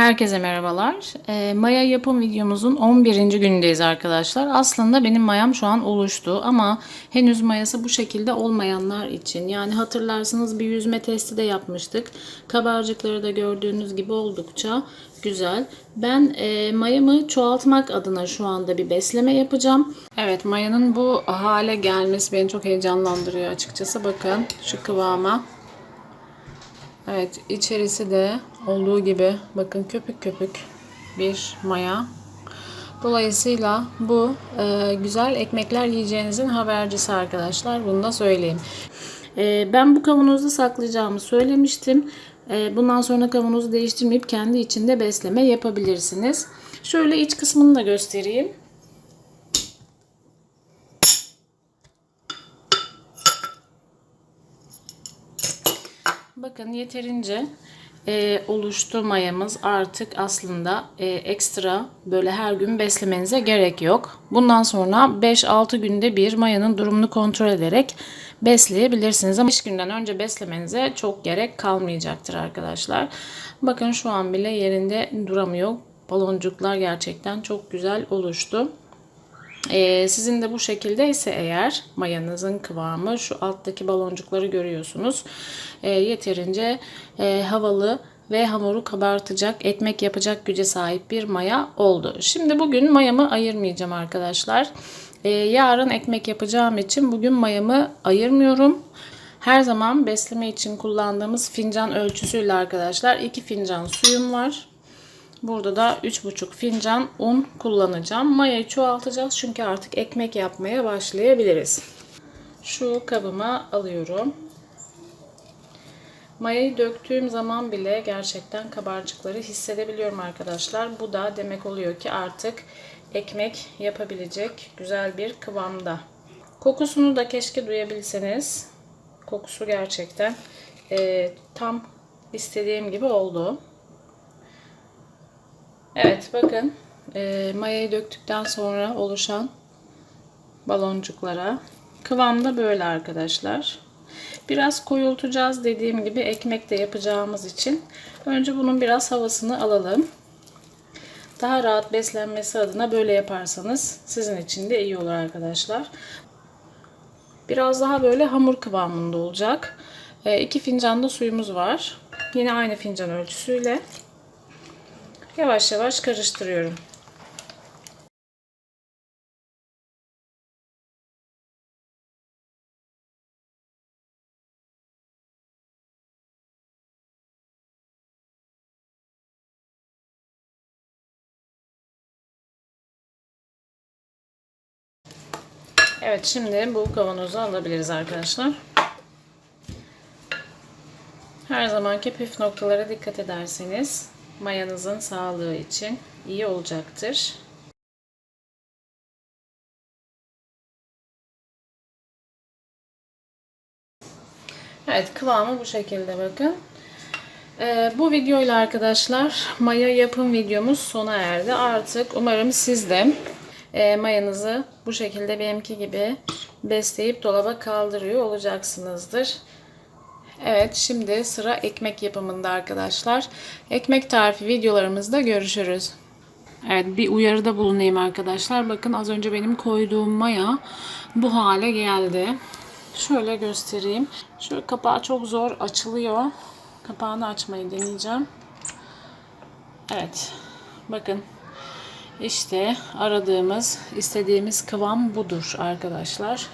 Herkese merhabalar. Ee, maya yapım videomuzun 11. günündeyiz arkadaşlar. Aslında benim mayam şu an oluştu ama henüz mayası bu şekilde olmayanlar için. Yani hatırlarsınız bir yüzme testi de yapmıştık. Kabarcıkları da gördüğünüz gibi oldukça güzel. Ben e, mayamı çoğaltmak adına şu anda bir besleme yapacağım. Evet mayanın bu hale gelmesi beni çok heyecanlandırıyor açıkçası. Bakın şu kıvama. Evet içerisi de olduğu gibi bakın köpük köpük bir maya. Dolayısıyla bu e, güzel ekmekler yiyeceğinizin habercisi arkadaşlar. Bunu da söyleyeyim. E, ben bu kavanozda saklayacağımı söylemiştim. E, bundan sonra kavanozu değiştirmeyip kendi içinde besleme yapabilirsiniz. Şöyle iç kısmını da göstereyim. Bakın yeterince e, oluştu mayamız artık aslında e, ekstra böyle her gün beslemenize gerek yok. Bundan sonra 5-6 günde bir mayanın durumunu kontrol ederek besleyebilirsiniz. Ama 5 günden önce beslemenize çok gerek kalmayacaktır arkadaşlar. Bakın şu an bile yerinde duramıyor. Baloncuklar gerçekten çok güzel oluştu. Ee, sizin de bu şekilde ise eğer mayanızın kıvamı şu alttaki baloncukları görüyorsunuz. Ee, yeterince e, havalı ve hamuru kabartacak, ekmek yapacak güce sahip bir maya oldu. Şimdi bugün mayamı ayırmayacağım arkadaşlar. Ee, yarın ekmek yapacağım için bugün mayamı ayırmıyorum. Her zaman besleme için kullandığımız fincan ölçüsüyle arkadaşlar 2 fincan suyum var. Burada da 3,5 fincan un kullanacağım. Mayayı çoğaltacağız çünkü artık ekmek yapmaya başlayabiliriz. Şu kabıma alıyorum. Mayayı döktüğüm zaman bile gerçekten kabarcıkları hissedebiliyorum arkadaşlar. Bu da demek oluyor ki artık ekmek yapabilecek güzel bir kıvamda. Kokusunu da keşke duyabilseniz. Kokusu gerçekten e, tam istediğim gibi oldu. Evet bakın e, mayayı döktükten sonra oluşan baloncuklara kıvamda böyle arkadaşlar. Biraz koyultacağız dediğim gibi ekmek de yapacağımız için önce bunun biraz havasını alalım. Daha rahat beslenmesi adına böyle yaparsanız sizin için de iyi olur arkadaşlar. Biraz daha böyle hamur kıvamında olacak. 2 e, fincan da suyumuz var. Yine aynı fincan ölçüsüyle Yavaş yavaş karıştırıyorum. Evet şimdi bu kavanozu alabiliriz arkadaşlar. Her zamanki püf noktalara dikkat ederseniz mayanızın sağlığı için iyi olacaktır. Evet kıvamı bu şekilde bakın. Ee, bu videoyla arkadaşlar maya yapım videomuz sona erdi. Artık umarım siz de e, mayanızı bu şekilde benimki gibi besleyip dolaba kaldırıyor olacaksınızdır. Evet şimdi sıra ekmek yapımında arkadaşlar. Ekmek tarifi videolarımızda görüşürüz. Evet bir uyarıda bulunayım arkadaşlar. Bakın az önce benim koyduğum maya bu hale geldi. Şöyle göstereyim. Şöyle kapağı çok zor açılıyor. Kapağını açmayı deneyeceğim. Evet. Bakın. İşte aradığımız, istediğimiz kıvam budur arkadaşlar.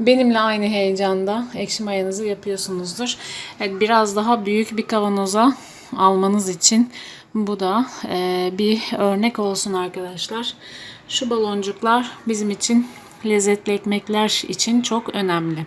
Benimle aynı heyecanda ekşi mayanızı yapıyorsunuzdur. Evet, biraz daha büyük bir kavanoza almanız için bu da e, bir örnek olsun arkadaşlar. Şu baloncuklar bizim için lezzetli ekmekler için çok önemli.